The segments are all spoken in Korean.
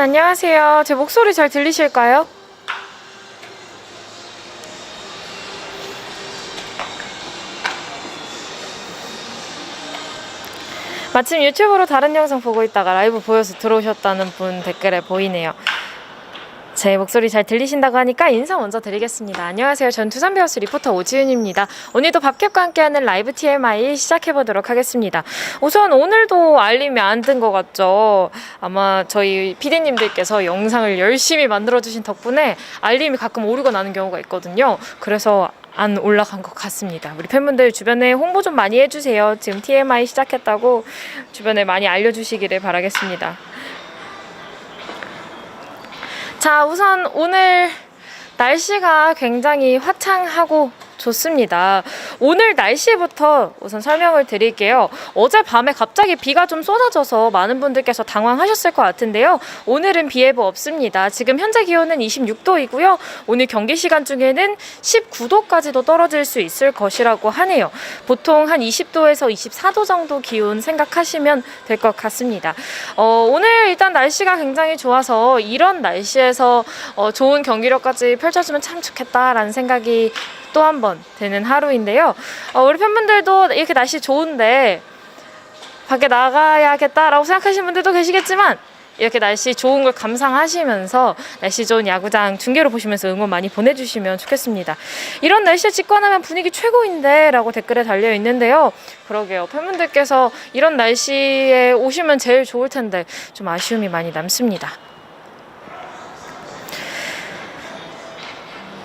여러분 안녕하세요. 제 목소리 잘 들리실까요? 마침 유튜브로 다른 영상 보고 있다가 라이브 보여서 들어오셨다는 분 댓글에 보이네요. 제 목소리 잘 들리신다고 하니까 인사 먼저 드리겠습니다. 안녕하세요. 전 두산베어스 리포터 오지윤입니다. 오늘도 밥캡과 함께하는 라이브 TMI 시작해보도록 하겠습니다. 우선 오늘도 알림이 안 뜬 것 같죠? 아마 저희 PD님들께서 영상을 열심히 만들어주신 덕분에 알림이 가끔 오류가 나는 경우가 있거든요. 그래서 안 올라간 것 같습니다. 우리 팬분들 주변에 홍보 좀 많이 해주세요. 지금 TMI 시작했다고 주변에 많이 알려주시기를 바라겠습니다. 자, 우선 오늘 날씨가 굉장히 화창하고 좋습니다. 오늘 날씨부터 우선 설명을 드릴게요. 어젯밤에 갑자기 비가 좀 쏟아져서 많은 분들께서 당황하셨을 것 같은데요. 오늘은 비 예보 없습니다. 지금 현재 기온은 26도이고요. 오늘 경기 시간 중에는 19도까지도 떨어질 수 있을 것이라고 하네요. 보통 한 20도에서 24도 정도 기온 생각하시면 될 것 같습니다. 어, 오늘 일단 날씨가 굉장히 좋아서 이런 날씨에서 어, 좋은 경기력까지 펼쳐주면 참 좋겠다라는 생각이 또 한 번 되는 하루인데요. 어, 우리 팬분들도 이렇게 날씨 좋은데 밖에 나가야겠다라고 생각하시는 분들도 계시겠지만 이렇게 날씨 좋은 걸 감상하시면서 날씨 좋은 야구장 중계로 보시면서 응원 많이 보내주시면 좋겠습니다. 이런 날씨에 직관하면 분위기 최고인데 라고 댓글에 달려 있는데요. 그러게요. 팬분들께서 이런 날씨에 오시면 제일 좋을 텐데 좀 아쉬움이 많이 남습니다.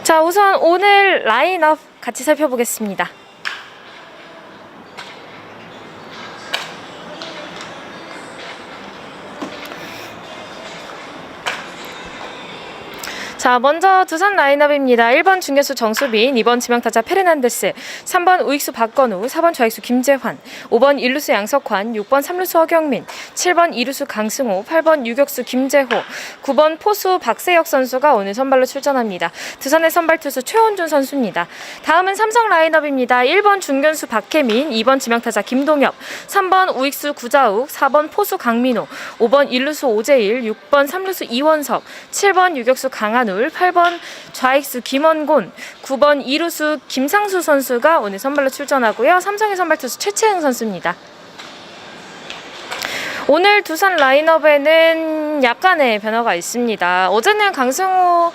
자, 우선 오늘 라인업 같이 살펴보겠습니다. 자, 먼저 두산 라인업입니다. 1번 중계수 정수빈, 2번 지명타자 페르난데스, 3번 우익수 박건우, 4번 좌익수 김재환, 5번 일루수 양석환, 6번 삼루수 허경민, 7번 이루수 강승호, 8번 유격수 김재호, 9번 포수 박세혁 선수가 오늘 선발로 출전합니다. 두산의 선발 투수 최원준 선수입니다. 다음은 삼성 라인업입니다. 1번 중견수 박혜민, 2번 지명타자 김동엽, 3번 우익수 구자욱, 4번 포수 강민호, 5번 일루수 오재일, 6번 삼루수 이원석, 7번 유격수 강한 울, 8번 좌익수 김원곤, 9번 이루수 김상수 선수가 오늘 선발로 출전하고요. 삼성의 선발 투수 최채흥 선수입니다. 오늘 두산 라인업에는 약간의 변화가 있습니다. 어제는 강승호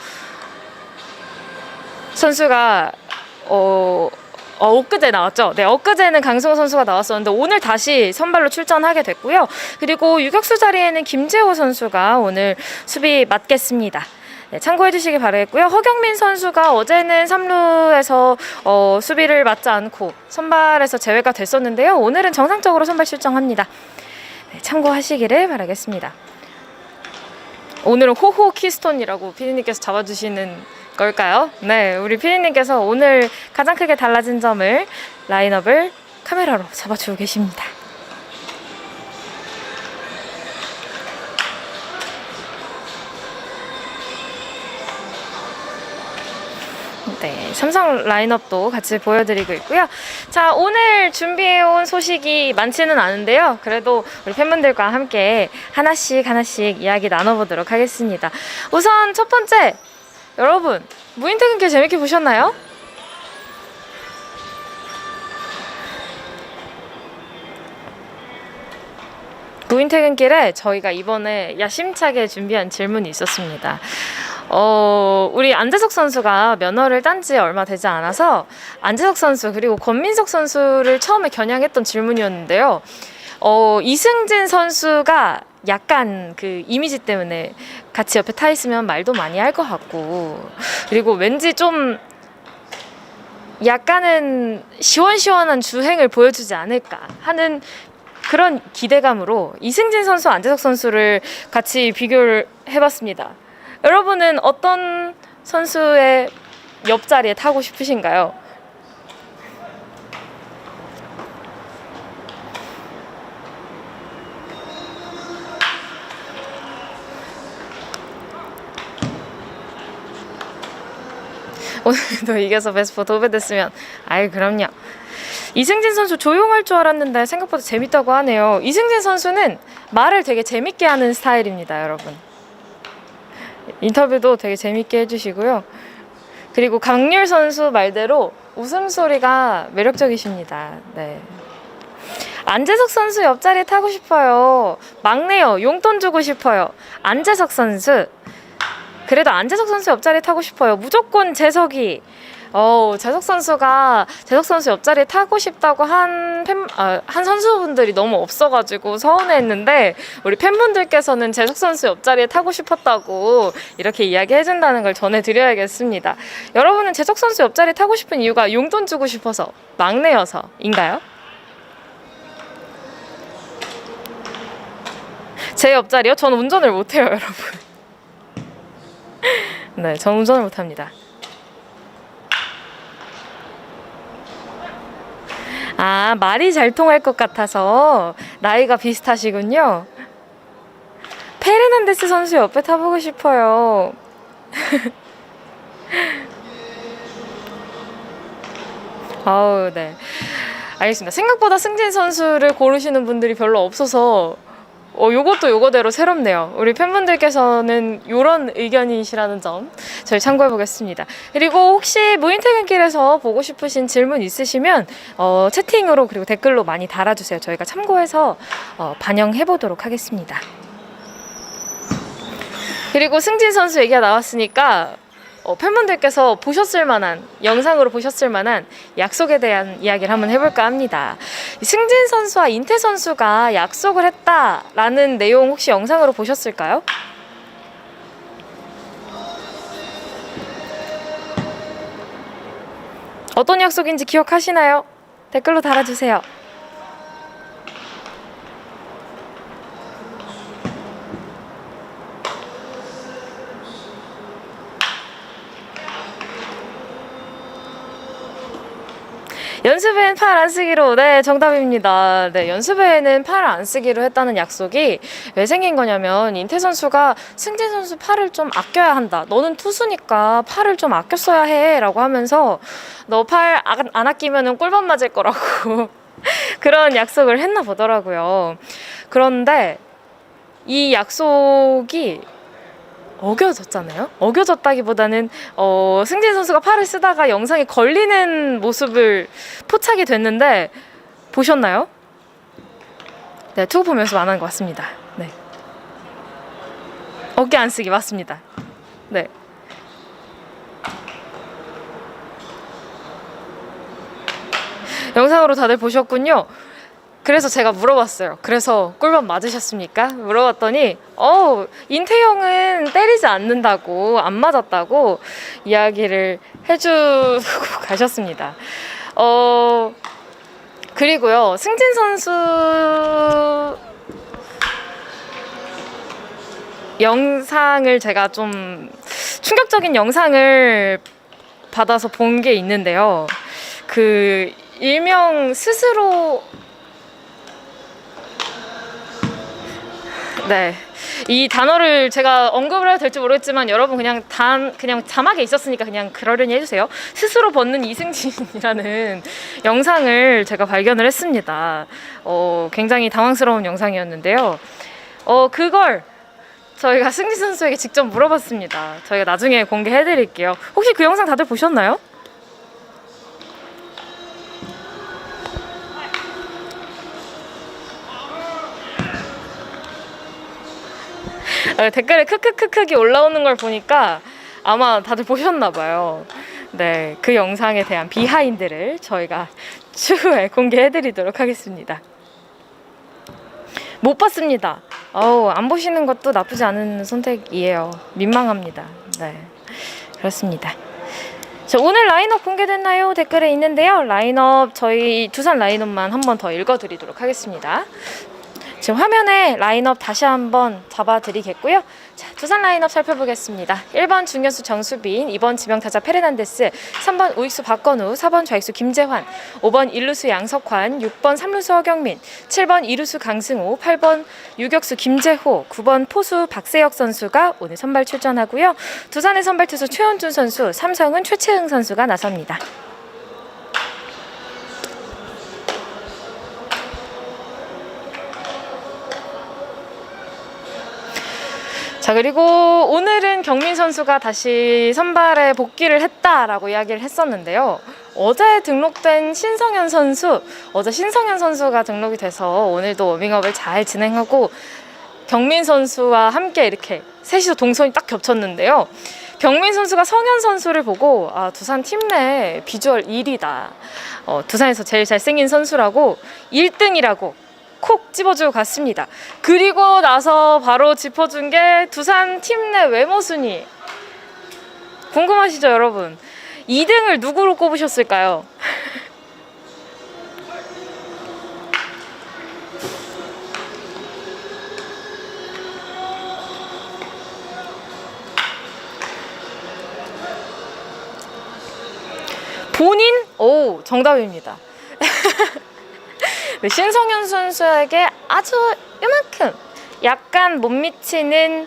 선수가 어, 어, 엊그제 나왔죠. 네, 엊그제는 강승호 선수가 나왔었는데 오늘 다시 선발로 출전하게 됐고요. 그리고 유격수 자리에는 김재호 선수가 오늘 수비 맡겠습니다. 네, 참고해 주시기 바라겠고요. 허경민 선수가 어제는 3루에서 어, 수비를 맡지 않고 선발에서 제외가 됐었는데요. 오늘은 정상적으로 선발 출정합니다. 네, 참고하시기를 바라겠습니다. 오늘은 호호 키스톤이라고 피디님께서 잡아주시는 걸까요? 네, 우리 피디님께서 오늘 가장 크게 달라진 점을 라인업을 카메라로 잡아주고 계십니다. 삼성 라인업도 같이 보여드리고 있고요. 자, 오늘 준비해온 소식이 많지는 않은데요. 그래도 우리 팬분들과 함께 하나씩 하나씩 이야기 나눠보도록 하겠습니다. 우선 첫 번째, 여러분, 무인퇴근길 재밌게 보셨나요? 무인퇴근길에 저희가 이번에 야심차게 준비한 질문이 있었습니다. 어, 우리 안재석 선수가 면허를 딴 지 얼마 되지 않아서 안재석 선수 그리고 권민석 선수를 처음에 겨냥했던 질문이었는데요. 어, 이승진 선수가 약간 그 이미지 때문에 같이 옆에 타 있으면 말도 많이 할 것 같고 그리고 왠지 좀 약간은 시원시원한 주행을 보여주지 않을까 하는 그런 기대감으로 이승진 선수, 안재석 선수를 같이 비교를 해봤습니다. 여러분은 어떤 선수의 옆자리에 타고 싶으신가요? 오늘도 이겨서 베스포 도배됐으면 아이 그럼요. 이승진 선수 조용할 줄 알았는데 생각보다 재밌다고 하네요. 이승진 선수는 말을 되게 재밌게 하는 스타일입니다, 여러분. 인터뷰도 되게 재밌게 해주시고요. 그리고 강률 선수 말대로 웃음소리가 매력적이십니다. 네. 안재석 선수 옆자리 타고 싶어요. 막내요. 용돈 주고 싶어요. 안재석 선수. 그래도 안재석 선수 옆자리 타고 싶어요. 무조건 재석이. 어, 재석 선수가 재석 선수 옆자리 타고 싶다고 한 팬, 아, 한 선수분들이 너무 없어가지고 서운해했는데 우리 팬분들께서는 재석 선수 옆자리에 타고 싶었다고 이렇게 이야기해준다는 걸 전해드려야겠습니다. 여러분은 재석 선수 옆자리 타고 싶은 이유가 용돈 주고 싶어서 막내여서인가요? 제 옆자리요? 전 운전을 못해요, 여러분. 네, 전 운전을 못합니다. 아, 말이 잘 통할 것 같아서 나이가 비슷하시군요. 페르난데스 선수 옆에 타보고 싶어요. 아우, 네. 알겠습니다. 생각보다 승진 선수를 고르시는 분들이 별로 없어서 어, 요것도 요거대로 새롭네요. 우리 팬분들께서는 요런 의견이시라는 점 저희 참고해 보겠습니다. 그리고 혹시 무인 퇴근길에서 보고 싶으신 질문 있으시면 어, 채팅으로 그리고 댓글로 많이 달아주세요. 저희가 참고해서 어, 반영해 보도록 하겠습니다. 그리고 승진 선수 얘기가 나왔으니까 어, 팬분들께서 보셨을 만한 영상으로 보셨을 만한 약속에 대한 이야기를 한번 해볼까 합니다. 이 승진 선수와 인태 선수가 약속을 했다라는 내용 혹시 영상으로 보셨을까요? 어떤 약속인지 기억하시나요? 댓글로 달아주세요. 연습에는 팔안 쓰기로 네 정답입니다. 네 연습에는 팔 안 쓰기로 했다는 약속이 왜 생긴 거냐면 인태 선수가 승진 선수 팔을 좀 아껴야 한다. 너는 투수니까 팔을 좀 아껴 써야 해라고 하면서 너 팔 안 아끼면은 꿀밤 맞을 거라고 그런 약속을 했나 보더라고요. 그런데 이 약속이 어겨졌잖아요. 어겨졌다기보다는 어, 승진 선수가 팔을 쓰다가 영상에 걸리는 모습을 포착이 됐는데 보셨나요? 네, 투구 보면서 만한 것 같습니다. 네. 어깨 안 쓰기 맞습니다. 네. 영상으로 다들 보셨군요. 그래서 제가 물어봤어요. 그래서 꿀밤 맞으셨습니까? 물어봤더니 어 인태형은 때리지 않는다고 안 맞았다고 이야기를 해주고 가셨습니다. 어 그리고요 승진 선수 영상을 제가 좀 충격적인 영상을 받아서 본 게 있는데요. 그 일명 스스로 네. 이 단어를 제가 언급을 해도 될지 모르겠지만 여러분 그냥 단 그냥 자막에 있었으니까 그냥 그러려니 해주세요. 스스로 벗는 이승진이라는 영상을 제가 발견을 했습니다. 어, 굉장히 당황스러운 영상이었는데요. 어, 그걸 저희가 승진 선수에게 직접 물어봤습니다. 저희가 나중에 공개해드릴게요. 혹시 그 영상 다들 보셨나요? 댓글에 크크크크기 올라오는 걸 보니까 아마 다들 보셨나 봐요. 네, 그 영상에 대한 비하인드를 저희가 추후에 공개해드리도록 하겠습니다. 못 봤습니다. 어우, 안 보시는 것도 나쁘지 않은 선택이에요. 민망합니다. 네, 그렇습니다. 자, 오늘 라인업 공개됐나요? 댓글에 있는데요. 라인업 저희 두산 라인업만 한 번 더 읽어드리도록 하겠습니다. 지금 화면에 라인업 다시 한번 잡아드리겠고요. 자, 두산 라인업 살펴보겠습니다. 1번 중견수 정수빈, 2번 지명타자 페르난데스, 3번 우익수 박건우, 4번 좌익수 김재환, 5번 일루수 양석환, 6번 삼루수 허경민, 7번 이루수 강승호, 8번 유격수 김재호, 9번 포수 박세혁 선수가 오늘 선발 출전하고요. 두산의 선발 투수 최원준 선수, 삼성은 최채흥 선수가 나섭니다. 자 그리고 오늘은 경민 선수가 다시 선발에 복귀를 했다라고 이야기를 했었는데요. 어제 등록된 신성현 선수, 어제 신성현 선수가 등록이 돼서 오늘도 워밍업을 잘 진행하고 경민 선수와 함께 이렇게 셋이서 동선이 딱 겹쳤는데요. 경민 선수가 성현 선수를 보고 아 두산 팀 내 비주얼 1위다. 어, 두산에서 제일 잘생긴 선수라고 1등이라고 콕 집어주고 갔습니다. 그리고 나서 바로 짚어준 게 두산 팀 내 외모 순위. 궁금하시죠, 여러분? 2등을 누구로 꼽으셨을까요? 본인? 오, 정답입니다. 네, 신성현 선수에게 아주 요만큼 약간 못 미치는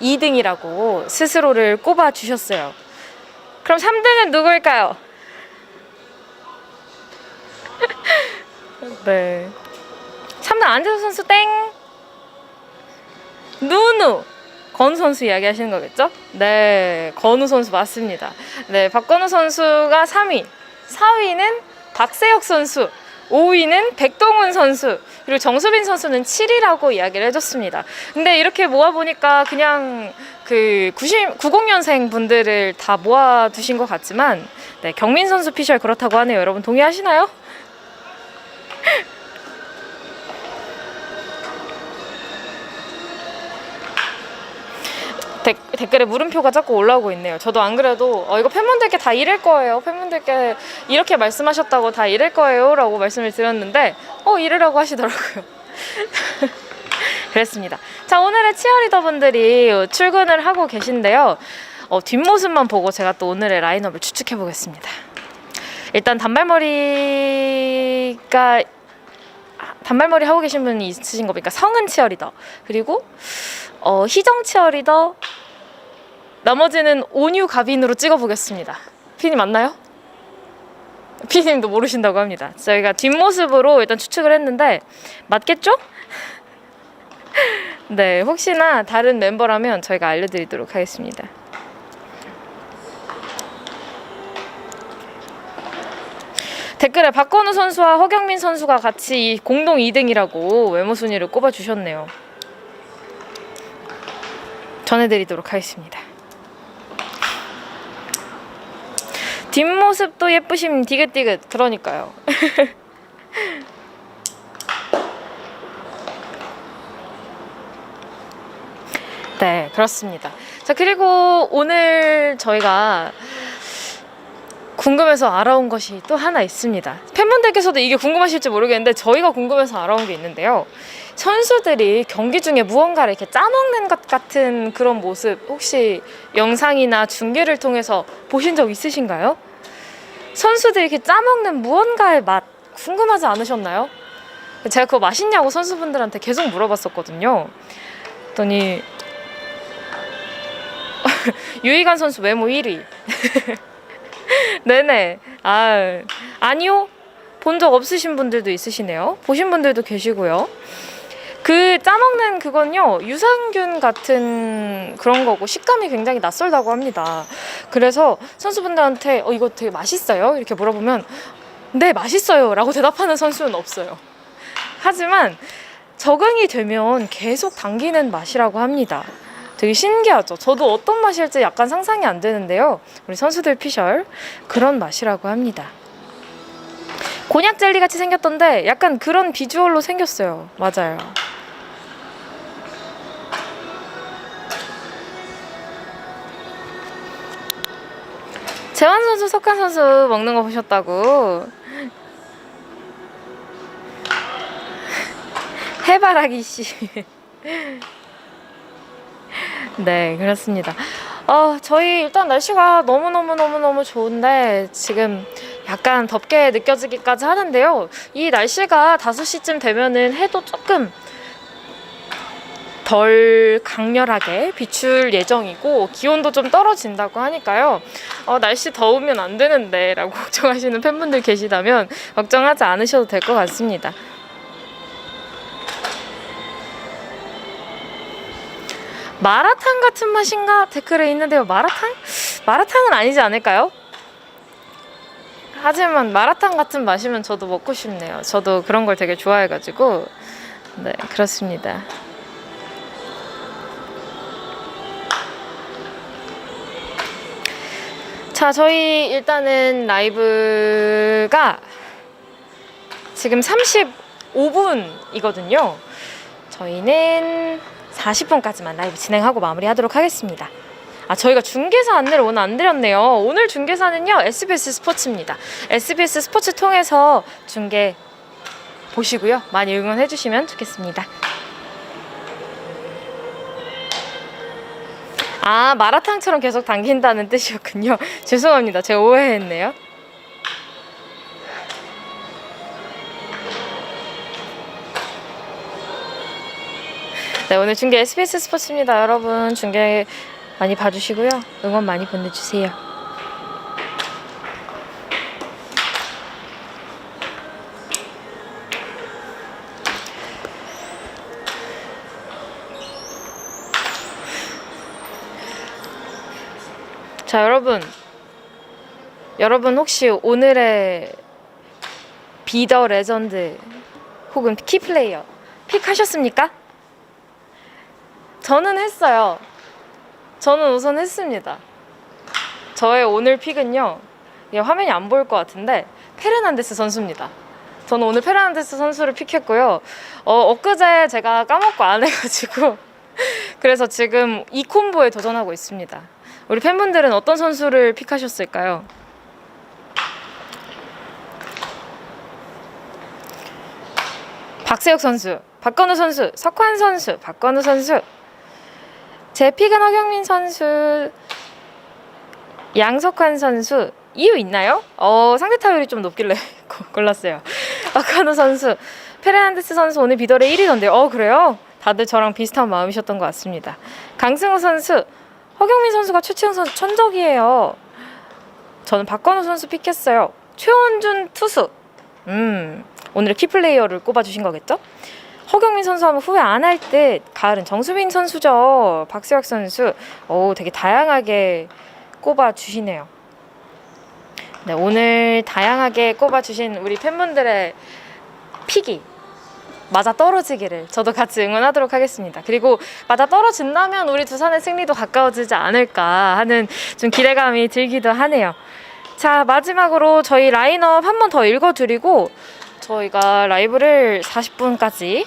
2등이라고 스스로를 꼽아 주셨어요. 그럼 3등은 누구일까요? 네. 3등 안재수 선수 땡. 누누. 건우 선수 이야기 하시는 거겠죠? 네. 건우 선수 맞습니다. 네. 박건우 선수가 3위. 4위는 박세혁 선수. 5위는 백동훈 선수, 그리고 정수빈 선수는 7위라고 이야기를 해줬습니다. 근데 이렇게 모아보니까 그냥 그 90, 90년생 분들을 다 모아두신 것 같지만, 네, 경민 선수 피셜 그렇다고 하네요. 여러분 동의하시나요? 댓, 댓글에 물음표가 자꾸 올라오고 있네요. 저도 안 그래도 어, 이거 팬분들께 다 이럴 거예요. 팬분들께 이렇게 말씀하셨다고 다 이럴 거예요라고 말씀을 드렸는데 어 이러라고 하시더라고요. 그랬습니다. 자 오늘의 치어리더 분들이 출근을 하고 계신데요. 어, 뒷모습만 보고 제가 또 오늘의 라인업을 추측해 보겠습니다. 일단 단발머리가 아, 단발머리 하고 계신 분이 있으신 거 보니까 성은 치어리더 그리고 어, 희정 치어리더 나머지는 온유 가빈으로 찍어보겠습니다. 피님 맞나요? 피님도 모르신다고 합니다. 저희가 뒷모습으로 일단 추측을 했는데 맞겠죠? 네, 혹시나 다른 멤버라면 저희가 알려드리도록 하겠습니다. 댓글에 박건우 선수와 허경민 선수가 같이 공동 2등이라고 외모 순위를 꼽아 주셨네요. 전해드리도록 하겠습니다. 뒷모습도 예쁘심 디귿디귿 그러니까요. 네, 그렇습니다. 자, 그리고 오늘 저희가 궁금해서 알아온 것이 또 하나 있습니다. 팬분들께서도 이게 궁금하실지 모르겠는데 저희가 궁금해서 알아온 게 있는데요. 선수들이 경기 중에 무언가를 이렇게 짜먹는 것 같은 그런 모습 혹시 영상이나 중계를 통해서 보신 적 있으신가요? 선수들이 이렇게 짜먹는 무언가의 맛 궁금하지 않으셨나요? 제가 그거 맛있냐고 선수분들한테 계속 물어봤었거든요. 그랬더니 유희관 선수 외모 1위. 네네. 아 아니요. 본 적 없으신 분들도 있으시네요. 보신 분들도 계시고요. 그 짜먹는 그건요 유산균 같은 그런 거고 식감이 굉장히 낯설다고 합니다. 그래서 선수분들한테 어 이거 되게 맛있어요 이렇게 물어보면 네 맛있어요라고 대답하는 선수는 없어요. 하지만 적응이 되면 계속 당기는 맛이라고 합니다. 되게 신기하죠. 저도 어떤 맛일지 약간 상상이 안 되는데요. 우리 선수들 피셜 그런 맛이라고 합니다. 곤약 젤리 같이 생겼던데 약간 그런 비주얼로 생겼어요. 맞아요. 재환 선수, 석한 선수 먹는 거 보셨다고. 해바라기 씨. 네, 그렇습니다. 어, 저희 일단 날씨가 너무너무너무너무 좋은데 지금 약간 덥게 느껴지기까지 하는데요. 이 날씨가 5시쯤 되면은 해도 조금 덜 강렬하게 비출 예정이고 기온도 좀 떨어진다고 하니까요. 어, 날씨 더우면 안 되는데 라고 걱정하시는 팬분들 계시다면 걱정하지 않으셔도 될 것 같습니다. 마라탕 같은 맛인가 댓글에 있는데요. 마라탕? 마라탕은 아니지 않을까요? 하지만 마라탕 같은 맛이면 저도 먹고 싶네요. 저도 그런 걸 되게 좋아해가지고 네 그렇습니다. 자 저희 일단은 라이브가 지금 35분이거든요. 저희는 40분까지만 라이브 진행하고 마무리하도록 하겠습니다. 아, 저희가 중계사 안내를 오늘 안 드렸네요. 오늘 중계사는요, SBS 스포츠입니다. SBS 스포츠 통해서 중계 보시고요. 많이 응원해 주시면 좋겠습니다. 아, 마라탕처럼 계속 당긴다는 뜻이었군요. 죄송합니다. 제가 오해했네요. 네, 오늘 중계 SBS 스포츠입니다. 여러분, 중계 많이 봐주시고요. 응원 많이 보내주세요. 자, 여러분. 여러분 혹시 오늘의 비더 레전드 혹은 키플레이어 픽하셨습니까? 저는 했어요. 저는 우선 했습니다. 저의 오늘 픽은요. 화면이 안 보일 것 같은데 페르난데스 선수입니다. 저는 오늘 페르난데스 선수를 픽했고요. 어, 엊그제 제가 까먹고 안 해가지고 그래서 지금 이 콤보에 도전하고 있습니다. 우리 팬분들은 어떤 선수를 픽하셨을까요? 박세혁 선수, 박건우 선수, 석환 선수, 박건우 선수. 제 픽은 허경민 선수, 양석환 선수. 이유 있나요? 어, 상대 타율이 좀 높길래 고- 골랐어요. 박건우 선수, 페르난데스 선수 오늘 비더레 1위던데요. 어, 그래요? 다들 저랑 비슷한 마음이셨던 것 같습니다. 강승호 선수, 허경민 선수가 최치영 선수 천적이에요. 저는 박건우 선수 픽했어요. 최원준 투수. 음, 오늘 키플레이어를 꼽아주신 거겠죠? 허경민 선수 하면 후회 안 할 듯. 가을은 정수빈 선수죠. 박수혁 선수. 오, 되게 다양하게 꼽아 주시네요. 네, 오늘 다양하게 꼽아 주신 우리 팬분들의 픽이 맞아 떨어지기를 저도 같이 응원하도록 하겠습니다. 그리고 맞아 떨어진다면 우리 두산의 승리도 가까워지지 않을까 하는 좀 기대감이 들기도 하네요. 자 마지막으로 저희 라인업 한 번 더 읽어드리고 저희가 라이브를 40분까지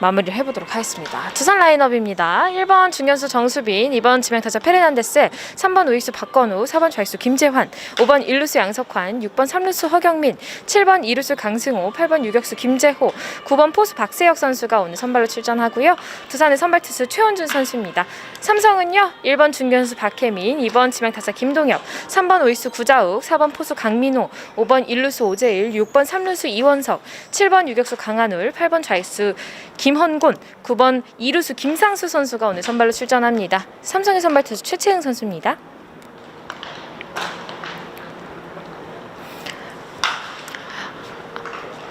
마무리를 해보도록 하겠습니다. 두산 라인업입니다. 1번 중견수 정수빈, 2번 지명타자 페르난데스, 3번 우익수 박건우, 4번 좌익수 김재환, 5번 일루수 양석환, 6번 3루수 허경민, 7번 이루수 강승호, 8번 유격수 김재호, 9번 포수 박세혁 선수가 오늘 선발로 출전하고요. 두산의 선발 투수 최원준 선수입니다. 삼성은요 1번 중견수 박혜민, 2번 지명타자 김동엽, 3번 우익수 구자욱, 4번 포수 강민호, 5번 일루수 오재일, 6번 3루수 이원석, 7번 유격수 강한울, 8번 좌익수 김 헌곤, 9번 이루수 김상수 선수가 오늘 선발로 출전합니다. 삼성의 선발 투수 최채흥 선수입니다.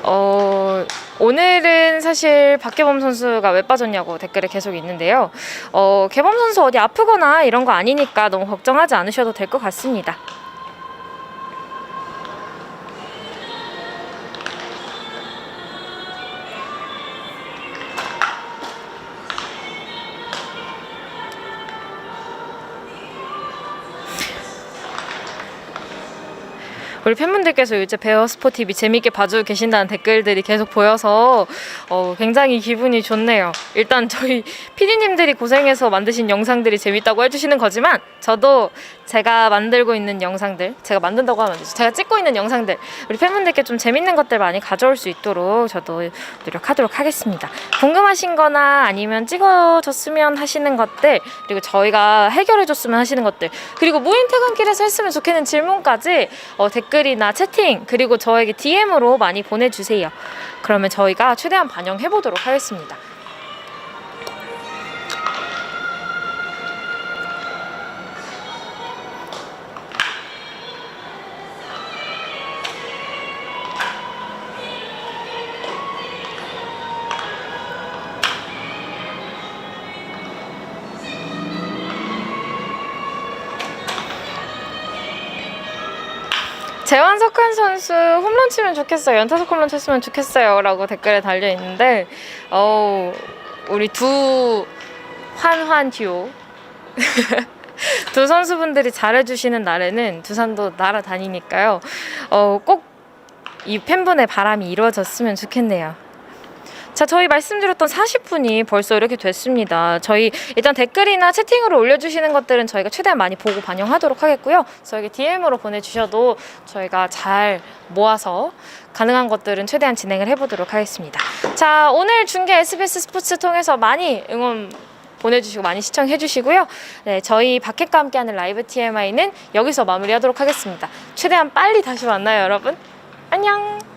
어, 오늘은 사실 박계범 선수가 왜 빠졌냐고 댓글에 계속 있는데요. 어, 개범 선수 어디 아프거나 이런 거 아니니까 너무 걱정하지 않으셔도 될 것 같습니다. 우리 팬분들께서 요새 베어스포 TV 재밌게 봐주고 계신다는 댓글들이 계속 보여서 어, 굉장히 기분이 좋네요. 일단 저희 PD님들이 고생해서 만드신 영상들이 재밌다고 해주시는 거지만 저도 제가 만들고 있는 영상들, 제가 만든다고 하면 안 되죠. 제가 찍고 있는 영상들, 우리 팬분들께 좀 재밌는 것들 많이 가져올 수 있도록 저도 노력하도록 하겠습니다. 궁금하신 거나 아니면 찍어줬으면 하시는 것들, 그리고 저희가 해결해줬으면 하시는 것들, 그리고 무인 퇴근길에서 했으면 좋겠는 질문까지 어, 댓글 이나 채팅, 그리고 저에게 DM으로 많이 보내주세요. 그러면 저희가 최대한 반영해 보도록 하겠습니다. 재환석환 선수 홈런 치면 좋겠어요. 연타석 홈런 쳤으면 좋겠어요 라고 댓글에 달려 있는데 어 우리 두 환환 듀오 두 선수분들이 잘해주시는 날에는 두산도 날아다니니까요. 어, 꼭 이 팬분의 바람이 이루어졌으면 좋겠네요. 자, 저희 말씀드렸던 40분이 벌써 이렇게 됐습니다. 저희 일단 댓글이나 채팅으로 올려주시는 것들은 저희가 최대한 많이 보고 반영하도록 하겠고요. 저에게 DM으로 보내주셔도 저희가 잘 모아서 가능한 것들은 최대한 진행을 해보도록 하겠습니다. 자, 오늘 중계 SBS 스포츠 통해서 많이 응원 보내주시고 많이 시청해주시고요. 네, 저희 바켓과 함께하는 라이브 TMI는 여기서 마무리하도록 하겠습니다. 최대한 빨리 다시 만나요, 여러분. 안녕.